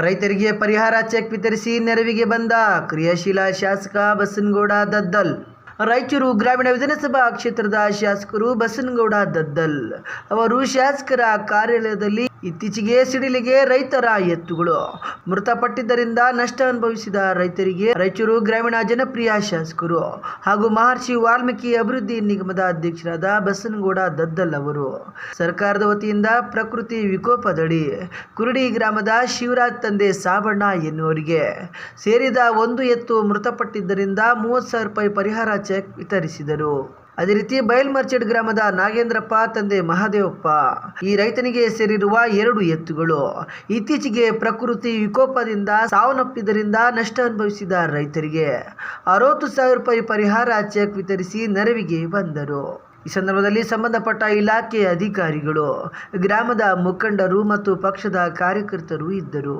ರೈತರಿಗೆ ಪರಿಹಾರ ಚೆಕ್ ವಿತರಿಸಿ ನೆರವಿಗೆ ಬಂದ ಕ್ರಿಯಾಶೀಲ ಶಾಸಕ ಬಸನಗೌಡ ದದ್ದಲ್. ರಾಯಚೂರು ಗ್ರಾಮೀಣ ವಿಧಾನಸಭಾ ಕ್ಷೇತ್ರದ ಶಾಸಕರು ಬಸನಗೌಡ ದದ್ದಲ್. ಅವರು ಶಾಸಕರ ಕಾರ್ಯಾಲಯದಲ್ಲಿ ಇತ್ತೀಚೆಗೆ ಸಿಡಿಲಿಗೆ ರೈತರ ಎತ್ತುಗಳು. ಮೃತಪಟ್ಟಿದ್ದರಿಂದ ನಷ್ಟ ಅನುಭವಿಸಿದ ರೈತರಿಗೆ ರಾಯಚೂರು ಗ್ರಾಮೀಣ ಜನಪ್ರಿಯ ಶಾಸಕರು ಹಾಗೂ ಮಹರ್ಷಿ ವಾಲ್ಮೀಕಿ ಅಭಿವೃದ್ಧಿ ನಿಗಮದ ಅಧ್ಯಕ್ಷರಾದ ಬಸನಗೌಡ ದದ್ದಲ್ ಅವರು. ಸರ್ಕಾರದ ವತಿಯಿಂದ ಪ್ರಕೃತಿ ವಿಕೋಪದಡಿ ಕುರುಡಿ ಗ್ರಾಮದ ಶಿವರಾಜ್ ತಂದೆ ಸಾಬಣ್ಣ ಎನ್ನುವರಿಗೆ ಸೇರಿದ ಒಂದು ಎತ್ತು ಮೃತಪಟ್ಟಿದ್ದರಿಂದ ಮೂವತ್ತು ಸಾವಿರ ರೂಪಾಯಿ ಪರಿಹಾರ ಚೆಕ್ ವಿತರಿಸಿದರು. ಅದೇ ರೀತಿ ಬಯಲ್ಮರ್ಚಡ್ ಗ್ರಾಮದ ನಾಗೇಂದ್ರಪ್ಪ, ತಂದೆ ಮಹಾದೇವಪ್ಪ, ಈ ರೈತನಿಗೆ ಸೇರಿರುವ ಎರಡು ಎತ್ತುಗಳು. ಇತ್ತೀಚೆಗೆ ಪ್ರಕೃತಿ ವಿಕೋಪದಿಂದ ಸಾವನ್ನಪ್ಪಿದ್ದರಿಂದ ನಷ್ಟ ಅನುಭವಿಸಿದ ರೈತರಿಗೆ ಅರವತ್ತು ಸಾವಿರ ರೂಪಾಯಿ ಪರಿಹಾರ ಚೆಕ್ ವಿತರಿಸಿ ನೆರವಿಗೆ ಬಂದರು. ಈ ಸಂದರ್ಭದಲ್ಲಿ ಸಂಬಂಧಪಟ್ಟ ಇಲಾಖೆಯ ಅಧಿಕಾರಿಗಳು, ಗ್ರಾಮದ ಮುಖಂಡರು ಮತ್ತು ಪಕ್ಷದ ಕಾರ್ಯಕರ್ತರು ಇದ್ದರು.